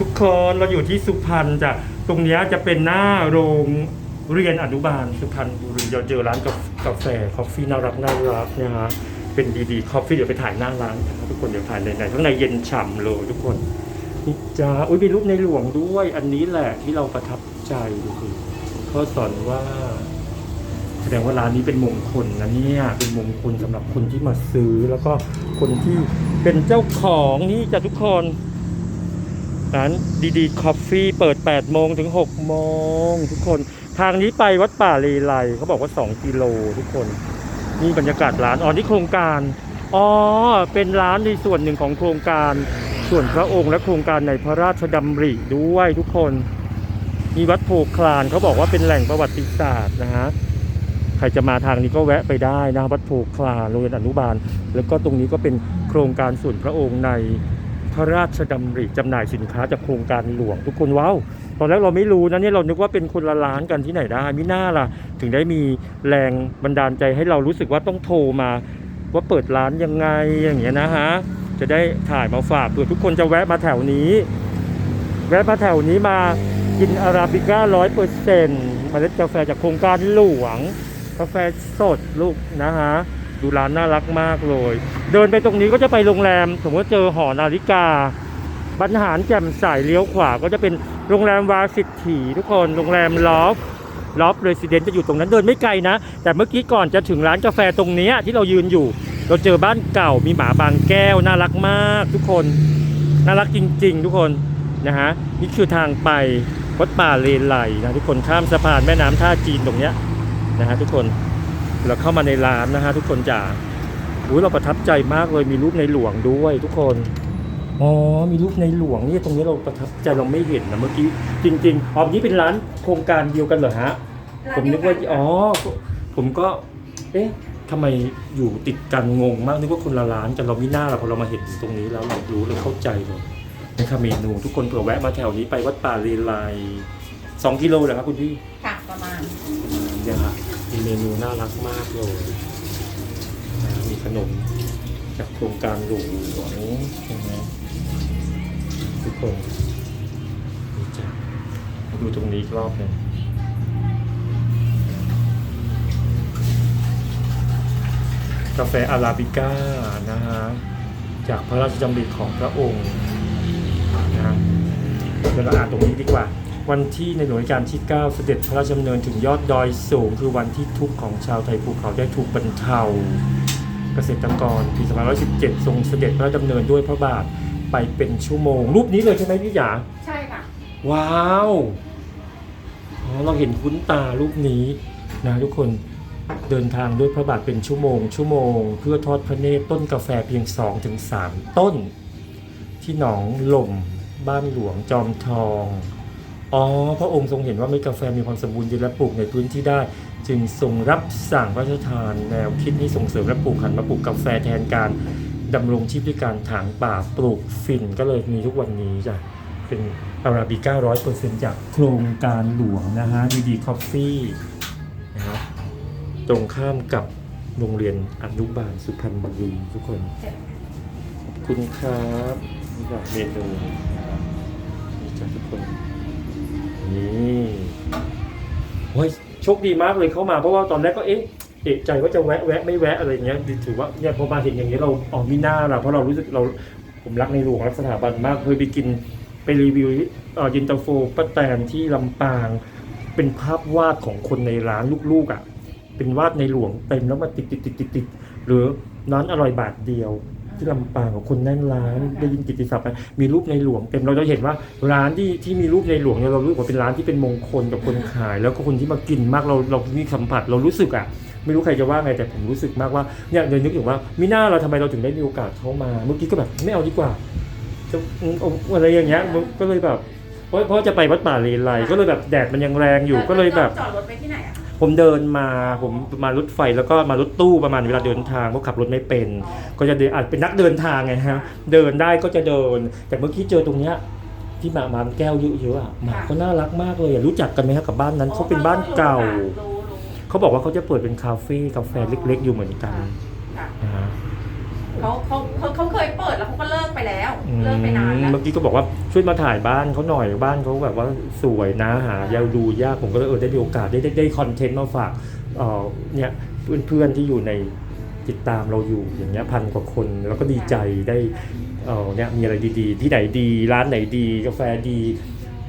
ทุกคนเราอยู่ที่สุพรรณจ้ะตรงเนี้ยจะเป็นหน้าโรงเรียนอนุบาลสุพรรณบุรีเราเจอร้านกาแฟคอฟฟี่น่ารักน่ารักนะฮะเป็นดีๆคอฟฟี่เดี๋ยวไปถ่ายหน้าร้านนะครับทุกคนเดี๋ยวถ่ายในในข้างในเย็นฉ่ำเลยทุกคนนี่จ้าอุ้ยมีรูปในหลวงด้วย อันนี้แหละที่เราประทับใจดูสิเขาสอนว่า แสดงว่าร้านนี้เป็นมงคลนะเนี่ยเป็นมงคลสำหรับคนที่มาซื้อแล้วก็คนที่เป็นเจ้าของนี่จ้ะทุกคน ร้านดีๆคอฟฟี่เปิด 8 โมงถึง 6 โมง ทุกคนทางนี้ไปวัดป่าเลไลเขาบอกว่า 2 กิโลทุกคน นี่บรรยากาศร้านอ๋อนี่โครงการอ๋อเป็นร้านในส่วนหนึ่งของโครงการส่วนพระองค์และโครงการในพระราชดำริด้วยทุกคน มีวัดโพคลานเขาบอกว่าเป็นแหล่งประวัติศาสตร์นะฮะใครจะมาทางนี้ก็แวะไปได้นะวัดโพคลานโรงเรียนอนุบาล แล้วก็ตรงนี้ก็เป็นโครงการส่วนพระองค์ใน พระราชดำริจำหน่ายสินค้าจากโครงการหลวง ทุกคนว้าวตอนแรกเราไม่รู้นะเนี่ยเรานึกว่าเป็นคนละร้านกันที่ไหนได้มิน่าล่ะ ถึงได้มีแรงบันดาลใจให้เรารู้สึกว่าต้องโทรมา ว่าเปิดร้านยังไงอย่างเงี้ยนะฮะจะได้ถ่ายมาฝากเผื่อทุกคนจะแวะมาแถวนี้ แวะมาแถวนี้มากินอาราบิก้าร้อยเปอร์เซ็นต์เมล็ดกาแฟจากโครงการหลวง กาแฟสดลูกนะฮะ ดูร้านน่ารักมากเลย เดินไปตรงนี้ก็จะไปโรงแรม สมมติเจอหอนาฬิกาบรรหารแจ่มใสเลี้ยวขวาก็จะเป็นโรงแรมวาสิทธีทุกคนโรงแรมลอฟลอฟเรสซิเดนจะอยู่ตรงนั้นเดินไม่ไกลนะ แต่เมื่อกี้ก่อนจะถึงร้านกาแฟตรงนี้ที่เรายืนอยู่ เราเจอบ้านเก่ามีหมาบางแก้วน่ารักมาก ทุกคนน่ารักจริง ๆ ทุกคนนะฮะนี่คือทางไปวัดป่าเลไลนะทุกคนข้ามสะพานแม่น้ำท่าจีนตรงเนี้ยนะฮะทุกคน เราเข้ามาในร้านนะฮะทุกคนจ๋าอุ้ยเราประทับใจมากเลยมีรูปในหลวงด้วยทุกคนอ๋อมีรูปในหลวงนี่ตรงนี้เราประทับใจเราไม่เห็นนะเมื่อกี้จริงๆอ๋อนี้เป็นร้านโครงการเดียวกันเหรอฮะผมนึกว่าอ๋อผมก็ เอ๊ะทำไมอยู่ติดกันงงมากนึกว่าคนละร้านกันเราไม่น่าหรอกพอเรามาเห็นตรงนี้แล้วเรารู้เลยเข้าใจเลยนะครับเมนูทุกคนเผื่อแวะมาแถวนี้ไปวัดป่าเลไลสองกิโลเหรอครับคุณพี่ค่ะประมาณเนี่ยครับมี เมนูน่ารักมากเลยนะมีขนมจากโครงการหลวงใช่ไหมทุกคนนี่จ้ะดูตรงนี้รอบหนึ่งกาแฟอาราบิก้านะฮะจากพระราชดำริของพระองค์นะฮะเดี๋ยวเราอ่านตรงนี้ดีกว่า วันที่ในหลวงรัชกาลที่ 9 เสด็จพระราชดำเนินถึงยอดดอยสูง คือวันที่ทุกข์ของชาวไทยภูเขาได้ถูกบรรเทา เกษตรกรปี2517 ทรงเสด็จพระราชดำเนินด้วยพระบาทไปเป็นชั่วโมง รูปนี้เลยใช่ไหมพี่หยาใช่ค่ะ ว้าวอ๋อเราเห็นคุ้นตารูปนี้นะทุกคนเดินทางด้วยพระบาทเป็นชั่วโมง ชั่วโมง เพื่อทอดพระเนตรต้นกาแฟเพียง 2-3 ต้น ที่หนองหล่มบ้านหลวงจอมทอง อ๋อ พระองค์ทรงเห็นว่าเม็ดกาแฟมีความสมบูรณ์ดีและปลูกในพื้นที่ได้ จึงทรงรับสั่งพระราชทานแนวคิดนี้ส่งเสริมและปลูกหันมาปลูกกาแฟแทนการดำรงชีพด้วยการถางป่าปลูกฝิ่นก็เลยมีทุกวันนี้จ้ะเป็นอาราบิก้าร้อยเปอร์เซ็นต์จากโครงการหลวงนะฮะดีดีคอฟฟี่นะฮะตรงข้ามกับโรงเรียนอนุบาลสุพรรณบุรีทุกคน ขอบคุณครับนี่ค่ะเมนูนี่จ้ะทุกคน นี่โอ้ยโชคดีมากเลยเข้ามาเพราะว่าตอนแรกก็เอ๊ะเอะใจว่าจะแวะแวะไม่แวะอะไรเงี้ยถือว่าเนี่ยพอมาเห็นอย่างนี้ยเราอ๋อมีหน้าละเพราะเรารู้สึกเราผมรักในหลวงรักสถาบันมากเคยไปกินไปรีวิวเอ่อยินตาโฟป้าแตนที่ลำปาง เป็นภาพวาดของคนในร้านลูกๆอะเป็นวาดในหลวงเต็มแล้วมาติดติดติดติดติดหรือร้านอร่อยบาทเดียว ที่ลำปางของคนแน่นร้านได้ยินกิตติศัพท์ไหมมีรูปในหลวงเต็มเราจะเห็นว่าร้านที่ที่มีรูปในหลวงเนี่ยเรารู้ว่าเป็นร้านที่เป็นมงคลกับคนขาย แล้วก็คนที่มากินมากเราเรามีสัมผัสเรารู้สึกอะไม่รู้ใครจะว่าไงแต่ผมรู้สึกมากว่าเนี่ยเดินนึกถึงว่ามิน่าเราทำไมเราถึงได้มีโอกาสเข้ามา เมื่อกี้ก็แบบไม่เอาดีกว่าจะอืมเอาอะไรอย่างเงี้ยก็เลยแบบเพราะเพราะจะไปวัดป่าเลไลก็เลยแบบแดดมันยังแรงอยู่ก็เลยแบบ จอดรถไปที่ไผมเดินมาผมมารถไฟแล้วก็มารถตู้ประมาณเวลาเดินทางเพราะขับรถไม่เป็น ก็จะเดินอาจเป็นนักเดินทางไงฮะเดินได้ก็จะเดิน แต่เมื่อกี้เจอตรงเนี้ยที่หมาหมาแก้วเยอะๆอะหมาก็น่ารักมากเลยอะรู้จักกันไหมครับกับบ้านนั้นเขาเป็นบ้านเก่ารู้รู้เขาบอกว่าเขาจะเปิดเป็นคาเฟ่กาแฟเล็ก ๆ อยู่เหมือนกันค่ะนะฮะ เขาเขาเขา ไปไปแล้วอืมเลิกไปนานแล้ว เมื่อกี้ก็บอกว่าช่วยมาถ่ายบ้านเขาหน่อยบ้านเขาแบบว่าสวยนะหายาวดูยากผมก็เลยเออได้มีโอกาสได้ได้ได้คอนเทนต์มาฝากเออเนี่ยเพื่อนๆที่อยู่ในติดตามเราอยู่อย่างเงี้ยพันกว่าคนแล้วก็ดีใจได้เออเนี่ยมีอะไรดีๆ ที่ไหนดี ร้านไหนดีกาแฟดี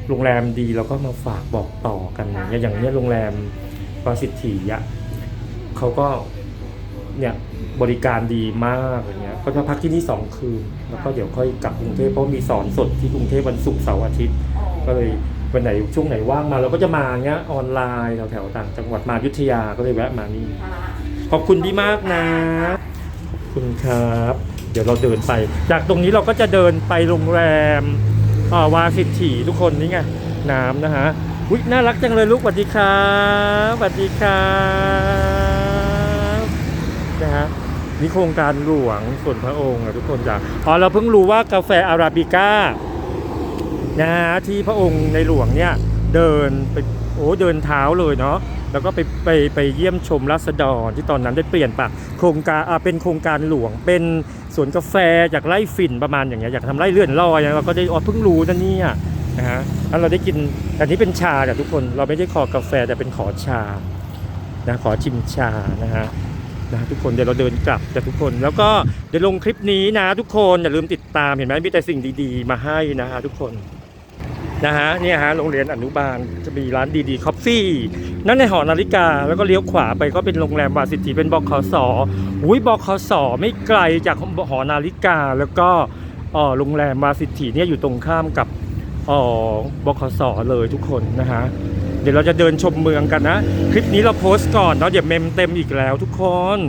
โรงแรมดีเราก็มาฝากบอกต่อกันอย่างเงี้ยอย่างเนี้ยโรงแรมปาสิทธิอะเขาก็ เนี่ยบริการดีมากอย่างเงี้ยก็จะพักที่นี่สองคืน แล้วก็เดี๋ยวค่อยกลับกรุงเทพเพราะมีสอนสดที่กรุงเทพวันศุกร์เสาร์อาทิตย์ ก็เลยวันไหนช่วงไหนว่างมาเราก็จะมาเงี้ยออนไลน์แถวๆต่างจังหวัดมาอยุทธยาก็เลยแวะมานี่ขอบคุณพี่มากนะขอบคุณครับ เดี๋ยวเราเดินไป จากตรงนี้เราก็จะเดินไปโรงแรมอ่อวาสิทธิทุกคนนี่ไงน้ำนะฮะอุ๊ยน่ารักจังเลยลูกสวัสดีครับสวัสดีครับ นะฮะนี่โครงการหลวงส่วนพระองค์นะทุกคนจ้ะอ๋อเราเพิ่งรู้ว่ากาแฟอาราบิก้านะฮะที่พระองค์ในหลวงเนี่ยเดินไปโอ้เดินเท้าเลยเนาะแล้วก็ไปไปไปเยี่ยมชมรัษฎรที่ตอนนั้นได้เปลี่ยนปะโครงการอ่าเป็นโครงการหลวง เป็นสวนกาแฟอยากไล่ฝิ่นประมาณอย่างเงี้ยอยากทำไล่เลื่อนลอยอะเราก็ได้อ๋อเพิ่งรู้นะเนี่ยนะฮะแล้วเราได้กินอันนี้เป็นชาจากทุกคนเราไม่ได้ขอกาแฟแต่เป็นขอชานะขอชิมชานะฮะ นะทุกคนเดี๋ยวเราเดินกลับจากทุกคน แล้วก็เดี๋ยวลงคลิปนี้นะ ทุกคนอย่าลืมติดตามเห็นไหมมีแต่สิ่งดีๆ มาให้นะฮะทุกคนนะฮะเนี่ยฮะโรงเรียนอนุบาลจะมีร้านดีๆคอฟฟี่นั่นในหอนาฬิกาแล้วก็เลี้ยวขวาไปก็เป็นโรงแรมวาสิติเป็นบคสอุ้ยบคสไม่ไกลจากหอนาฬิกาแล้วก็อ่อโรงแรมวาสิติเนี่ยอยู่ตรงข้ามกับอ่อบคสเลยทุกคนนะฮะ เดี๋ยวเราจะเดินชมเมืองกันนะ คลิปนี้เราโพสต์ก่อนเนาะเดี๋ยวเมมเต็มอีกแล้วทุกคน